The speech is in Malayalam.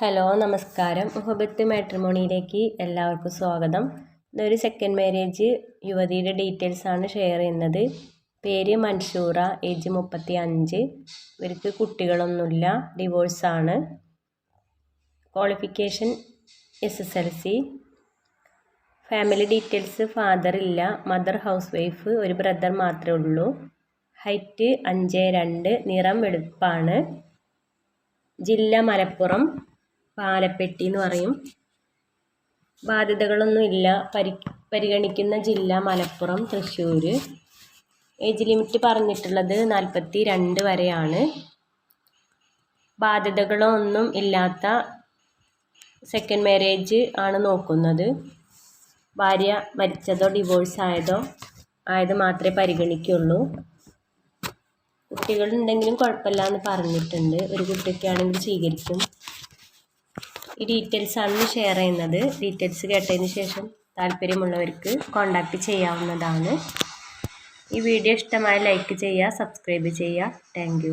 ഹലോ നമസ്കാരം. മുഹബത്ത് മാട്രിമോണിയിലേക്ക് എല്ലാവർക്കും സ്വാഗതം. ഇതൊരു സെക്കൻഡ് മാരേജ് യുവതിയുടെ ഡീറ്റെയിൽസ് ആണ് ഷെയർ ചെയ്യുന്നത്. പേര് മൻഷൂറ ഏജ് മുപ്പത്തി അഞ്ച് ഇവർക്ക് കുട്ടികളൊന്നുമില്ല. ഡിവോഴ്സാണ് qualification S S L C family details father ഇല്ല. മദർ ഹൗസ് വൈഫ് ഒരു ബ്രദർ മാത്രമേ ഉള്ളൂ. ഹൈറ്റ് അഞ്ച് രണ്ട് നിറം വെളുപ്പാണ്. ജില്ല മലപ്പുറം. പാലപ്പെട്ടി എന്ന് പറയും. ബാധ്യതകളൊന്നും ഇല്ല. പരി പരിഗണിക്കുന്ന ജില്ല മലപ്പുറം തൃശ്ശൂർ ഏജ് ലിമിറ്റ് പറഞ്ഞിട്ടുള്ളത് നാൽപ്പത്തി രണ്ട് വരെയാണ്. ബാധ്യതകളോ ഒന്നും ഇല്ലാത്ത സെക്കൻഡ് മാരേജ് ആണ് നോക്കുന്നത്. ഭാര്യ മരിച്ചതോ ഡിവോഴ്സ് ആയതോ ആയത് മാത്രമേ പരിഗണിക്കുള്ളൂ. കുട്ടികളുണ്ടെങ്കിലും കുഴപ്പമില്ല എന്ന് പറഞ്ഞിട്ടുണ്ട്. ഒരു കുട്ടിയൊക്കെ ആണെങ്കിൽ സ്വീകരിക്കും. ഈ ഡീറ്റെയിൽസ് ആണ് ഷെയർ ചെയ്യുന്നത്. ഡീറ്റെയിൽസ് കേട്ടതിന് ശേഷം താല്പര്യമുള്ളവർക്ക് കോണ്ടാക്ട് ചെയ്യാവുന്നതാണ്. ഈ വീഡിയോ ഇഷ്ടമായ ലൈക്ക് ചെയ്യുക സബ്സ്ക്രൈബ് ചെയ്യുക. താങ്ക്